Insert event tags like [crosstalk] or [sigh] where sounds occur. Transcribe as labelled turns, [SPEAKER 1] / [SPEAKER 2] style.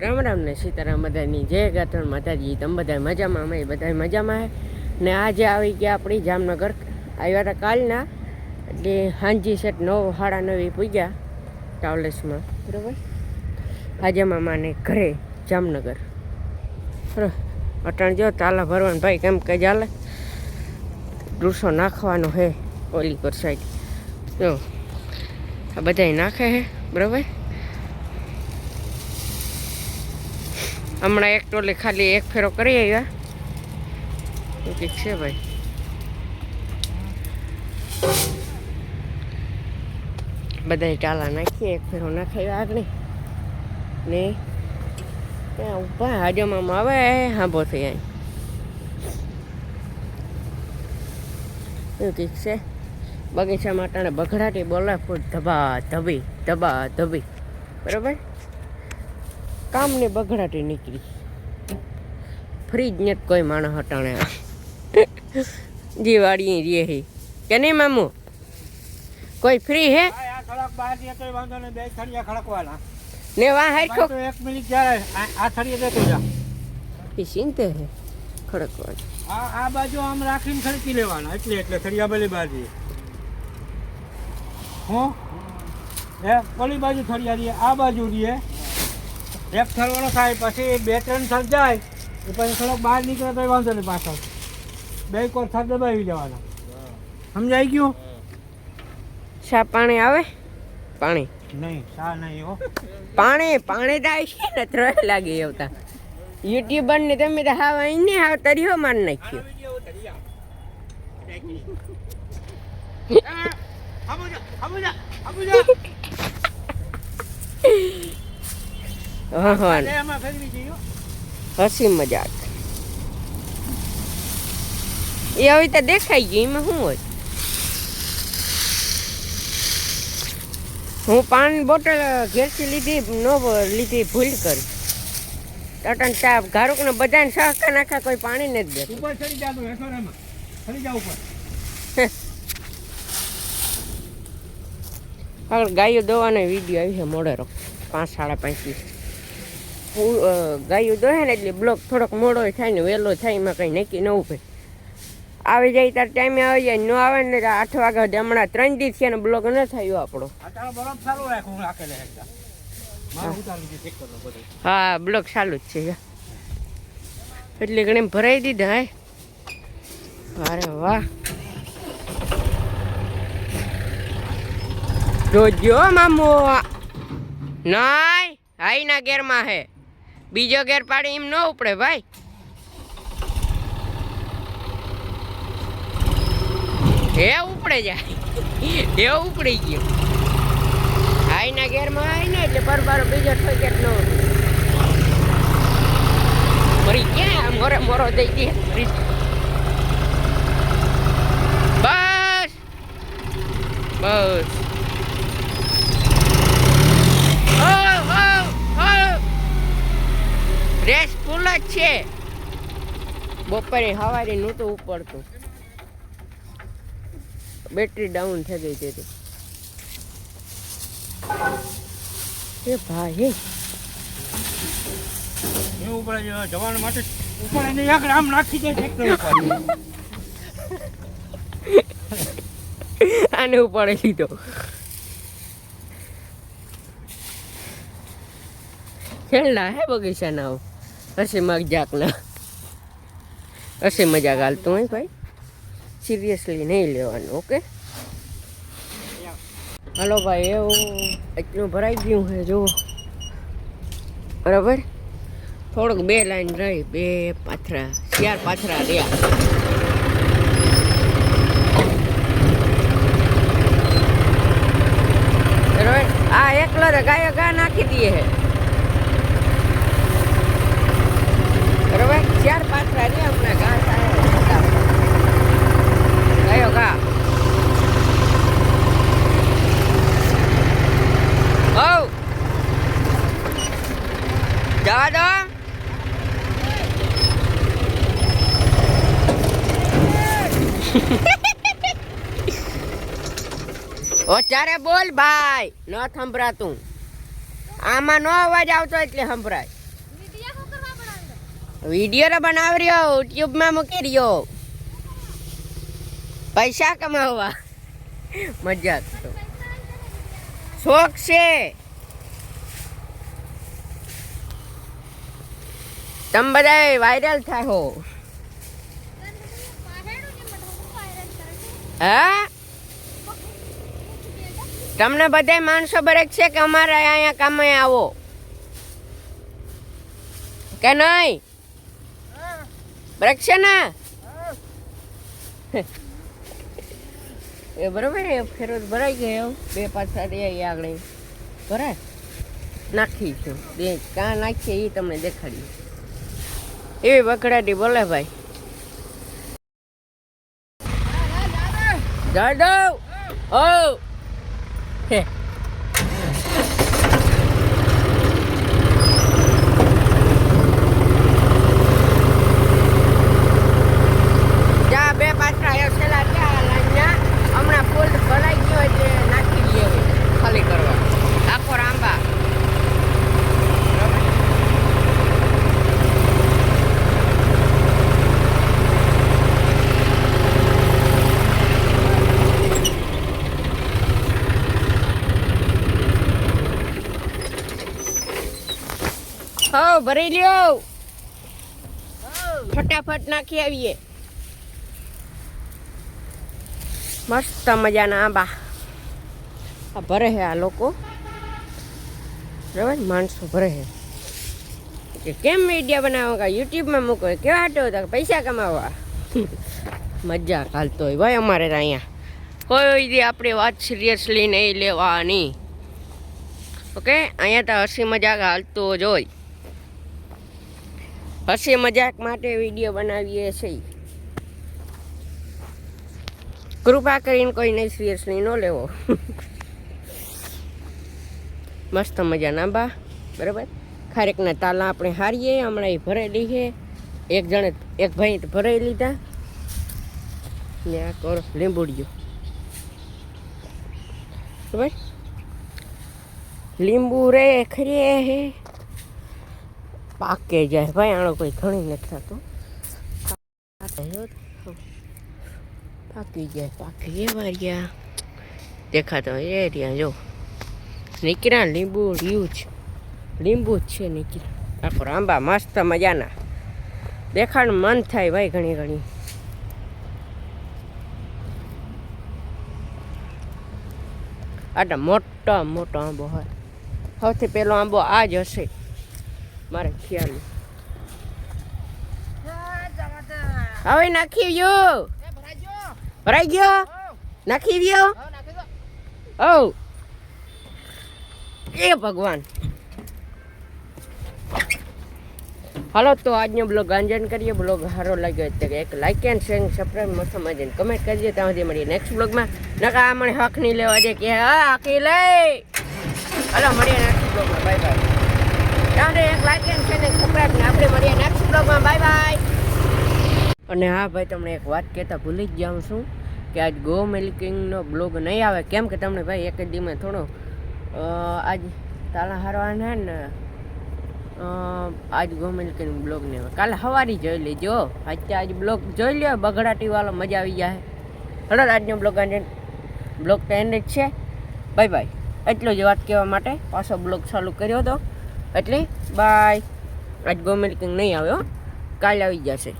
[SPEAKER 1] રામ રામ ને સીતારામ બધાની જય ગાથણ માતાજી તમે બધા મજામાં? અમે બધા મજામાં હે. ને આજે આવી ગયા આપણી જામનગર આવ્યા હતા કાલના. એટલે હાંજી સેટ નવ સાડા નવે પૂગ્યા ટાવલેસમાં. બરાબર. આજે મામાને ઘરે જામનગર. બરાબર અટાણ જો તાલા ભરવાનું ભાઈ કેમ કે ચાલે? ડૂસો નાખવાનો હે ઓલી પર સાઈડ. જો આ બધાય નાખે હે બરાબર? હમણાં એક ટોલે ખાલી એક ફેરો કરી આવ્યા. ઠીક છે ભાઈ? બધા ટાલા નાખીએ, એક ફેરો નાખાયો આગળ. ને ત્યાં ઊભા હાજમામાં આવે, હાંભો થઈ એવું ઠીક છે? બગીચામાં ટાણે બગડાટી બોલે ફૂટ ધબા ધબી ધબા ધબી. બરાબર? કામને બગડાટી નીકળી. ફ્રીજ ને જ કોઈ માણસ હટાણે. જીવાડી રે હે. કે નહીં મામુ? કોઈ ફ્રી હે?
[SPEAKER 2] આ આ ખડક બહાર જઈએ તોય વાંધો નહીં, બે થળિયા ખડકવાના.
[SPEAKER 1] ને વાહ હાઈખો
[SPEAKER 2] બાકી તો એક મિનિટ જ્યારે આ- આ થળિયે દેતો જા.
[SPEAKER 1] પીસીને તે હે? ખડકવાનું.
[SPEAKER 2] આ આ બાજુ આમ રાખીને ખડકી લેવાના. એટલે એટલે થળિયા પેલી બાજુ હું? એ પેલી બાજુ થળિયા રહીએ આ બાજુ રહીએ એક થળવાનો થાય પછી બે ત્રણ થળ જાય એ પછી થોડોક બહાર નીકળે તો વાંધો નહીં પાછળ બે કોર થળ દબાવી જવાના સમજાઈ ગયું?
[SPEAKER 1] શા પાણી આવે? પાણી.
[SPEAKER 2] નહીં શા નહીં હો.
[SPEAKER 1] પાણી પાણી તો આવી છે ને ત્રણ લાગે આવતા યુટ્યુબર ને તમે તો હાવ અહીં ને હાવ તરીઓ માર નાખ્યો.
[SPEAKER 2] આબુજા આબુજા જઈએ
[SPEAKER 1] હસી મજાક. એ હવે તો દેખાઈ ગઈ એમાં શું હોય? હું પાણી બોટલ ઘેરથી લીધી ન લીધી ભૂલ કરી. ટટન ચા ઘારુક ને બધાને સહકાર નાખા કોઈ પાણી નથી દેતું.
[SPEAKER 2] ઉપર ચડી જા તું હેઠો ચડી જા ઉપર. [laughs]
[SPEAKER 1] આગળ ગાયો દોવાનો વીડિયો આવી છે મોડેરો પાંચ સાડા પાંચ ગાયો દોહે ને એટલે બ્લોક થોડોક મોડો થાય ને વહેલો થાય એમાં કંઈ નક્કી ન ઉભે. આવી જાય ત્યારે ટાઈમે આવી જાય ન આવે ને આઠ વાગ્યા હમણાં ત્રણ દી છે ને બ્લોક ન થયો આપણો.
[SPEAKER 2] તારો હા
[SPEAKER 1] બ્લોક ચાલુ જ છે એટલે ઘણી ભરાઈ દીધા હે. અરે વાહ. જોજો મામો. નાય હાઈ ના ગેરમાં હે. બીજો ગેર પાડી એમ ન ઉપડે, ભાઈ. એ ઉપડે જાય. એ ઉપડી ગયો. આઈના ગેરમાં હાઈ ને એટલે પરબારો બીજો ઠોકેટ નો મરી ક્યાં મોરે મોરો દઈ દે બસ. બસ ઓ, ઓ, ઓ. રેસ ફૂલ જ છે. બપોરે સવારે નહોતું ઉપડતું. બેટરી ડાઉન થઈ ગઈ હતી એ ભાઈ
[SPEAKER 2] જવાન માટે ઉપર એને એક રામ નાખી દે ચેક કરો ઉપર
[SPEAKER 1] આને ઉપાડે લીધો. ખેલના હે બગીચાના હસી મજાકના હસી મજાક હાલતું હોય ભાઈ સિરિયસલી નહીં લેવાનું ઓકે હાલો ભાઈ એવું એટલું ભરાઈ ગયું છે જુઓ બરાબર થોડુંક બે લાઈન રહી બે પાથરા ચાર પાથરા રહ્યા બરાબર આ એકલો રે ગાયો ગા નાખી દઈએ હે બરાબર ચાર પાથરા રહ્યા હમણાં ઘાસ આવ્યા ગાયો ગા હવ જવા દો [laughs] ઓ ચારે બોલ ભાઈ, ન સંભળાતું. આમાં નો અવાજ આવતો એટલે સંભળાય. વીડિયો બનાવી રહ્યો યુટ્યુબમાં મૂકી રહ્યો. પૈસા કમાવવા. મજા શોખ છે. તમે બધા વાયરલ થાય હો. હા? તમને બધા માણસો બરેક છે કે અમારે અહીંયા કામે આવો? કે નહીં? બરેક છે ને? એ બરોબર એ ફેરો ભરાઈ ગયો. બે પાછા રે આગળ. ભરાય? નાખી છું. બે, કાં નાખીએ એ તમને દેખાડીએ. એવી બકડાટી બોલે ભાઈ. જાદવ. ઓ હે જા બે પાછા આવ્યો છેલ્લા ત્યાં લાઈનના હમણાં ફૂલ ભરાઈ ગયો એટલે નાખી દઈએ હવે ખાલી કરવા આખો રાંબા હો ભરી લ્યો. ફટાફટ નાખી આવીએ. મસ્ત મજાના આંબા આ ભરે છે આ લોકો. બરાબર? માણસો ભરે છે. કે કેમ વીડિયો બનાવો? કે યુટ્યુબમાં મૂકો. કેવા હાટો હતા? પૈસા કમાવા. મજા હાલતો હોય. ભાઈ અમારે તો અહીંયા. કોઈ દી આપણે વાત સિરિયસલી નહીં લેવાની. ઓકે અહીંયા તો હસી મજાક હાલતો જ હોય. હસી મજાક માટે વીડિયો બનાવીએ છીએ. કૃપા કરીને કોઈને સિરિયસલી ન લેવો. મસ્ત મજાના બા, બરાબર? ખારેકના તાલા આપણે હારીએ, હમણાં એ ભરેલી છે. એક જણે, એક ભાઈ ભરાઈ લીધા. ને આ કરો, લીંબુડિયું. બરાબર? લીંબુ રે, ખરે હે. પાકે જાય. ભાઈ, આનો કોઈ ઘણી નથી થતું. પાકી જાય, પાકી. એવા રહ્યા દેખાતો એ રહ્યા જો. નીકળ્યા લીંબુ રહ્યું જ. લીંબુ જ છે નીકળ્યા. આખો આંબા મસ્ત મજાના. દેખાડ મન થાય ભાઈ ઘણી ઘણી. આટલા મોટો મોટો આંબો હોય. સૌથી પહેલો આંબો આ જ હશે. મારે ખ્યાલ. હવે નાખી ગયો ભરાઈ ગયો નાખી ગયો ઓ એ ભગવાન. હાલો તો આજનો બ્લોગ ગાંજન કરીએ. બ્લોગ સારો લાગ્યો તો એક લાઇક એન્ડ શેર સબસ્ક્રાઈબ મસ્ત મજાને કમેન્ટ કરજો. ત્યાં સુધી મળીએ નેક્સ્ટ બ્લોગમાં નકા મને હક નહીં લેવા દે કે, હા, હકી લઈ. હાલો, મળીએ નેક્સ્ટ બ્લોગમાં બાય બાય એક લાઈક એન્ડ ને આપણે મળીએ નેક્સ્ટ બ્લોગમાં બાય બાય અને હા, ભાઈ, તમને એક વાત કહેતા ભૂલી જ જાઉં છું કે આજ ગો મિલ્કિંગનો બ્લોગ નહીં આવે. કેમ કે તમને ભાઈ, એક જ દીમાં થોડો આજ તાળા હારવાના ને આજ ગો મિલ્કિંગ બ્લોગ નહીં આવે. કાલે સવારી જોઈ લેજો. આજે આજ બ્લોગ જોઈ લ્યો. બગડાટીવાળો મજા આવી જાય. હલો આજનો બ્લોગ બ્લોગ તો એન્ડ જ છે. બાય બાય એટલો જ વાત કહેવા માટે પાછો બ્લોગ ચાલુ કર્યો હતો એટલે બાય. આજ ગો મિલ્કિંગ નહીં આવ્યો કાલે આવી જશે.